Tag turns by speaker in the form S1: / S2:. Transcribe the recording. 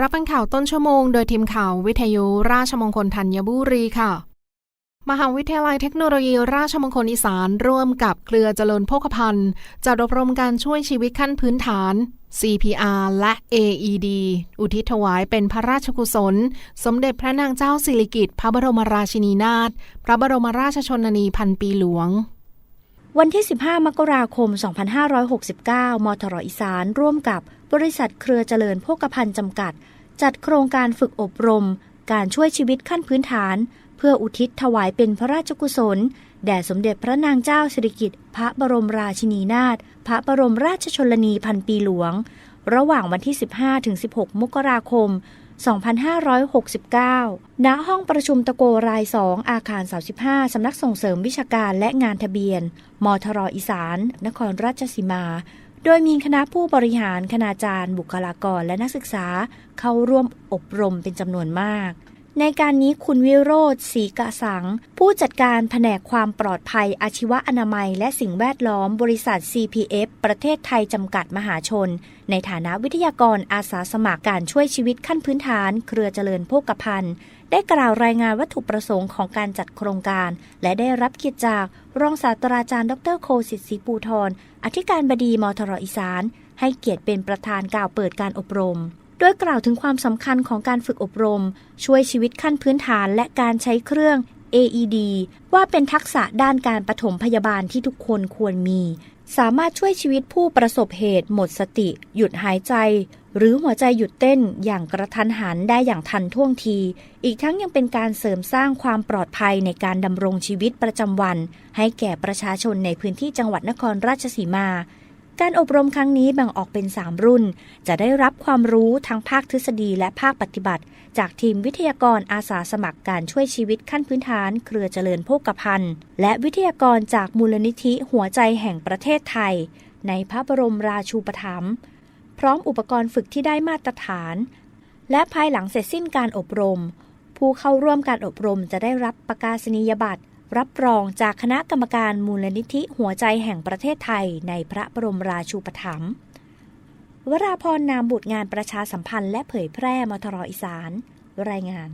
S1: รับฟังข่าวต้นชั่วโมงโดยทีมข่าววิทยุราชมงคลธัญบุรีค่ะ มหาวิทยาลัยเทคโนโลยีราชมงคลอีสานร่วมกับเครือเจริญโภคภัณฑ์จัดอบรมการช่วยชีวิตขั้นพื้นฐาน CPR และ AED อุทิศถวายเป็นพระราชกุศล สมเด็จพระนางเจ้าสิริกิติ์พระบรมราชินีนาถพระบรมราชชนนีพันปีหลวง
S2: วันที่ 15 มกราคม 2569 มทรอีสานร่วมกับบริษัทเครือเจริญโภคภัณฑ์จำกัด จัดโครงการฝึกอบรม การช่วยชีวิตขั้นพื้นฐาน เพื่ออุทิศถวายเป็นพระราชกุศล แด่สมเด็จพระนางเจ้าสิริกิติ์พระบรมราชินีนาถพระบรมราชชนนีพันปีหลวง ระหว่างวันที่ 15-16 มกราคม 2569 ณ ห้องประชุมตะโกราย 2 อาคาร 35 สำนักส่งเสริมวิชาการและงานทะเบียน มทรอีสาน นครราชสีมา โดยมีคณะผู้บริหาร คณาจารย์ บุคลากร และนักศึกษาเข้าร่วมอบรมเป็นจำนวนมาก ในการนี้คุณวิโรธศรีกะสัง ผู้จัดการแผนกความปลอดภัยอาชีวอนามัย และสิ่งแวดล้อมบริษัท CPF ประเทศไทยจำกัดมหาชน ในฐานะวิทยากรอาสาสมัครการช่วยชีวิตขั้นพื้นฐาน เครือเจริญโภคภัณฑ์ ได้กล่าวรายงานวัตถุประสงค์ของการจัดโครงการ และได้รับเกียรติจากรองศาสตราจารย์ ดรโคสิทธิปูทรอธิการบดีมทรอีสาน ให้เกียรติเป็นประธานกล่าวเปิดการอบรม ดยกล่าวถึงความสำคัญของการฝึกอบรม ช่วยชีวิตขั้นพื้นฐานและการใช้เครื่อง AED ว่าเป็นทักษะด้านการปฐมพยาบาลที่ทุกคนควรมี สามารถช่วยชีวิตผู้ประสบเหตุ หมดสติ หยุดหายใจ หรือหัวใจหยุดเต้นอย่างกระทันหันได้อย่างทันท่วงที อีกทั้งยังเป็นการเสริมสร้างความปลอดภัยในการดำรงชีวิตประจำวัน ให้แก่ประชาชนในพื้นที่จังหวัดนครราชสีมา การอบรมครั้งนี้แบ่งออกเป็น 3 รุ่น จะได้รับความรู้ทั้งภาคทฤษฎีและภาคปฏิบัติ จากทีมวิทยากรอาสาสมัครการช่วยชีวิตขั้นพื้นฐาน เครือเจริญโภคภัณฑ์ และวิทยากรจากมูลนิธิหัวใจแห่งประเทศไทย ในพระบรมราชูปถัมภ์พร้อมอุปกรณ์ฝึกที่ได้มาตรฐาน และภายหลังเสร็จสิ้นการอบรม ผู้เข้าร่วมการอบรมจะได้รับประกาศนียบัตร รับรองจากคณะกรรมการมูลนิธิหัวใจแห่งประเทศไทยในพระบรมราชูปถัมภ์วราพรนามบุตรงานประชาสัมพันธ์และเผยแพร่มทรอีสาน รายงาน